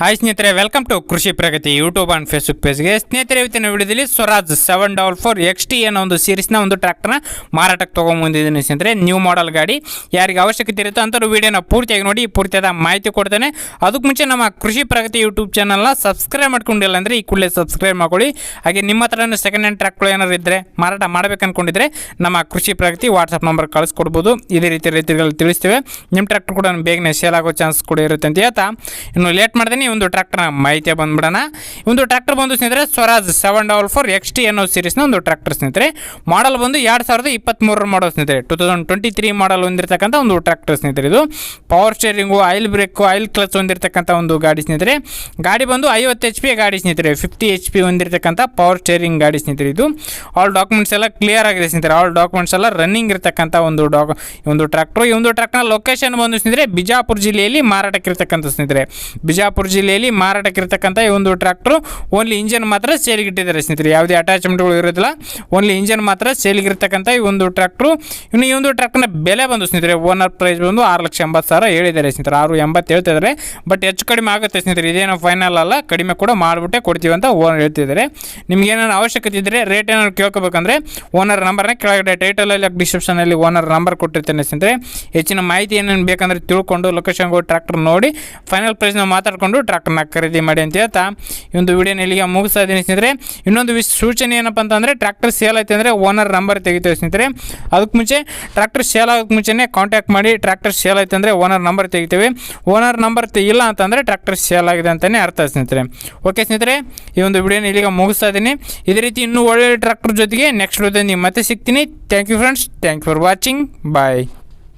Hi ಸ್ನೇಹಿತರೆ welcome to Krishi Pragati YouTube and Facebook ಪೇಜ್ಗೆ ಸ್ನೇಹಿತರೆ, ಇವತ್ತಿನ ವಿಡಿಯೋದಲ್ಲಿ Swaraj seven double four X T ಅನ್ನೋ ಒಂದು ಸೀರೀಸ್ನ ಒಂದು ಟ್ರ್ಯಾಕ್ಟರ್ನ ಮಾರಾಟಕ್ಕೆ ತೊಗೊಂಬಂದಿದ್ದೀನಿ ಸ್ನೇಹಿತರೆ. ನ್ಯೂ ಮಾಡೆಲ್ ಗಾಡಿ. ಯಾರಿಗೆ ಅವಶ್ಯಕತೆ ಇರುತ್ತೋ ಅಂಥವ್ರು ವೀಡಿಯೋನ ಪೂರ್ತಿಯಾಗಿ ನೋಡಿ, ಪೂರ್ತಿಯಾದ ಮಾಹಿತಿ ಕೊಡ್ತೇನೆ. ಅದಕ್ಕೆ ಮುಂಚೆ ನಮ್ಮ ಕೃಷಿ ಪ್ರಗತಿ ಯೂಟ್ಯೂಬ್ ಚಾನಲ್ನ ಸಬ್ಸ್ಕ್ರೈಬ್ ಮಾಡ್ಕೊಂಡಿಲ್ಲ ಅಂದರೆ ಈ ಕೂಡಲೇ ಸಬ್ಸ್ಕ್ರೈಬ್ ಮಾಡ್ಕೊಳ್ಳಿ. ಹಾಗೆ ನಿಮ್ಮ ಹತ್ರನೂ ಸೆಕೆಂಡ್ ಹ್ಯಾಂಡ್ ಟ್ರ್ಯಾಕ್ಗಳು ಏನಾದ್ರು ಇದ್ದರೆ ಮಾರಾಟ ಮಾಡಬೇಕು ಅಂದ್ಕೊಂಡಿದ್ರೆ ನಮ್ಮ ಕೃಷಿ ಪ್ರಗತಿ ವಾಟ್ಸಪ್ ನಂಬರ್ ಕಳಿಸ್ಕೊಡ್ಬೋದು. ಇದೇ ರೀತಿ ರೈತರುಗಳು ತಿಳಿಸ್ತೇವೆ. ನಿಮ್ಮ ಟ್ರ್ಯಾಕ್ಟರ್ ಕೂಡ ಬೇಗನೆ ಸೇಲ್ ಆಗೋ ಚಾನ್ಸ್ ಕೂಡ ಇರುತ್ತೆ ಅಂತ ಹೇಳ್ತಾ. ಇನ್ನು ಲೇಟ್ ಮಾಡ್ದೇನೆ ಈ ಒಂದು ಟ್ರ್ಯಾಕ್ಟರ್ನ ಮಾಹಿತಿ ಬಂದ್ಬಿಡೋಣ. ಒಂದು ಟ್ರ್ಯಾಕ್ಟರ್ ಬಂದು ಸ್ನೇಹಿತರೆ, Swaraj seven double four X T ಅನ್ನೋ ಸೀರೀಸ್ನ ಒಂದು ಟ್ರ್ಯಾಕ್ಟರ್ ಸ್ನೇಹಿತರೆ. ಮಾಡಲ್ ಬಂದು ಎರಡು ಸಾವಿರದ ಇಪ್ಪತ್ತ್ಮೂರರ ಮಾಡೋ ಸ್ನೇಹಿತರೆ. Two thousand twenty three model ಹೊಂದಿರತಕ್ಕಂಥ ಒಂದು ಟ್ರ್ಯಾಕ್ಟರ್ ಸ್ನೇಹಿತರೆ ಇದು. Power steering oil brake oil clutch ಹೊಂದಿರತಕ್ಕಂಥ ಒಂದು ಗಾಡಿ ಸ್ನೇಹಿತರೆ. ಗಾಡಿ ಬಂದು ಐವತ್ತು ಎಚ್ ಪಿ ಗಾಡಿ ಸ್ನೇಹಿತರೆ. ಫಿಫ್ಟಿ ಎಚ್ ಪಿ ಹೊಂದಿರತಕ್ಕಂಥ ಪವರ್ ಸ್ಟೇರಿಂಗ್ ಗಾಡಿ ಸ್ನೇಹಿತರೆ ಇದು. ಆಲ್ ಡಾಕ್ಯುಮೆಂಟ್ಸ್ ಎಲ್ಲ ಕ್ಲಿಯರ್ ಆಗಿದೆ ಸ್ನೇಹಿತರೆ. ಆಲ್ ಡಾಕ್ಯುಮೆಂಟ್ಸ್ ಎಲ್ಲ ರನ್ನಿಂಗ್ ಇರತಕ್ಕಂಥ ಒಂದು ಡಾಕ್ ಒಂದು ಟ್ರ್ಯಾಕ್ಟರ್ ಈ ಒಂದು ಟ್ರ್ಯಾಕ್ಟರ್ನ ಲೊಕೇಶನ್ ಬಂದು ಸ್ನೇಹಿತರೆ, ಬಿಜಾಪುರ ಜಿಲ್ಲೆಯಲ್ಲಿ ಮಾರಾಟಕ್ಕಿರ್ತಕ್ಕಂಥ ಸ್ನೇಹಿತರೆ. ಬಿಜಾಪುರ ಜಿಲ್ಲೆಯಲ್ಲಿ ಮಾರಾಟಕ್ಕಿರ್ತಕ್ಕಂಥ ಈ ಒಂದು ಟ್ರ್ಯಾಕ್ಟ್ರು ಓನ್ಲಿ ಇಂಜನ್ ಮಾತ್ರ ಸೇಲ್ಗಿಟ್ಟಿದ್ದಾರೆ ಸ್ನೇಹಿತರೆ. ಯಾವುದೇ ಅಟ್ಯಾಚ್ಮೆಂಟ್ಗಳು ಇರೋದಿಲ್ಲ ಓನ್ಲಿ ಇಂಜನ್ ಮಾತ್ರ ಸೇಲ್ಗೆ ಇರತಕ್ಕಂಥ ಈ ಒಂದು ಟ್ರ್ಯಾಕ್ಟ್ರು ಇನ್ನು ಈ ಒಂದು ಟ್ರ್ಯಾಕ್ಟರ್ನ ಬೆಲೆ ಬಂದು ಸ್ನೇಹಿತರೆ ಓನರ್ ಪ್ರೈಸ್ ಬಂದು ಆರು ಲಕ್ಷ ಎಂಬತ್ತು ಸಾವಿರ ಹೇಳಿದ್ದಾರೆ ಸ್ನೇಹಿತರೆ. ಆರು ಎಂಬತ್ತು ಹೇಳ್ತಿದ್ದಾರೆ. ಬಟ್ ಹೆಚ್ಚು ಕಡಿಮೆ ಆಗುತ್ತೆ ಸ್ನೇಹಿತರೆ. ಇದೇನೋ ಫೈನಲ್ ಅಲ್ಲ. ಕಡಿಮೆ ಕೂಡ ಮಾಡಿಬಿಟ್ಟೆ ಕೊಡ್ತೀವಿ ಅಂತ ಓನರ್ ಹೇಳ್ತಿದ್ದಾರೆ. ನಿಮ್ಗೆ ಏನಾದ್ರು ಅವಶ್ಯಕತೆ ಇದ್ದರೆ ರೇಟ್ ಏನಾದ್ರು ಕೇಳ್ಕೊಬೇಕಂದ್ರೆ ಓನರ್ ನಂಬರ್ನ ಕೆಳಗಡೆ ಟೈಟಲಲ್ಲಿ ಡಿಸ್ಕ್ರಿಪ್ಷನಲ್ಲಿ ಓನರ್ ನಂಬರ್ ಕೊಟ್ಟಿರ್ತೇನೆ ಸ್ನೇಹಿತರೆ. ಹೆಚ್ಚಿನ ಮಾಹಿತಿ ಏನೇನು ಬೇಕಂದ್ರೆ ತಿಳ್ಕೊಂಡು ಲೊಕೇಶನ್ಗೆ ಟ್ರ್ಯಾಕ್ಟರ್ ನೋಡಿ ಫೈನಲ್ ಪ್ರೈಸ್ನ ಮಾತಾಡಿಕೊಂಡು ಟ್ರ್ಯಾಕ್ಟರ್ನ ಖರೀದಿ ಮಾಡಿ ಅಂತ ಹೇಳ್ತಾ ಈ ಒಂದು ವಿಡಿಯೋನ ಇಲ್ಲಿಗೆ ಮುಗಿಸ್ತಾ ಇದ್ದೀನಿ ಸ್ನೇಹಿತರೆ. ಇನ್ನೊಂದು ವಿಶ್, ಸೂಚನೆ ಏನಪ್ಪ ಅಂತಂದರೆ ಟ್ರ್ಯಾಕ್ಟರ್ ಸೇಲ್ ಐತೆ ಅಂದರೆ ಓನರ್ ನಂಬರ್ ತೆಗಿತೇವೆ ಸ್ನೇಹಿತರೆ. ಅದಕ್ಕೆ ಮುಂಚೆ ಟ್ರ್ಯಾಕ್ಟರ್ ಸೇಲ್ ಆಗೋಕ್ಕೆ ಮುಂಚೆನೇ ಕಾಂಟ್ಯಾಕ್ಟ್ ಮಾಡಿ ಟ್ರ್ಯಾಕ್ಟರ್ ಸೇಲ್ ಐತೆ ಅಂದರೆ ಓನರ್ ನಂಬರ್ ತೆಗಿತೇವೆ. ಓನರ್ ನಂಬರ್ ಇಲ್ಲ ಅಂತಂದರೆ ಟ್ರ್ಯಾಕ್ಟರ್ ಸೇಲ್ ಆಗಿದೆ ಅಂತಲೇ ಅರ್ಥ ಸ್ನೇಹಿತರೆ. ಓಕೆ ಸ್ನೇಹಿತರೆ, ಈ ಒಂದು ವಿಡಿಯೋನ ಇಲ್ಲಿಗೆ ಮುಗಿಸ್ತಾ ಇದ್ದೀನಿ. ಇದೇ ರೀತಿ ಇನ್ನೂ ಒಳ್ಳೆ ಟ್ರ್ಯಾಕ್ಟರ್ ಜೊತೆಗೆ ನೆಕ್ಸ್ಟ್ ವಿಡಿಯೋದಲ್ಲಿ ಮತ್ತೆ ಸಿಗ್ತೀನಿ. Thank you friends thank you for watching bye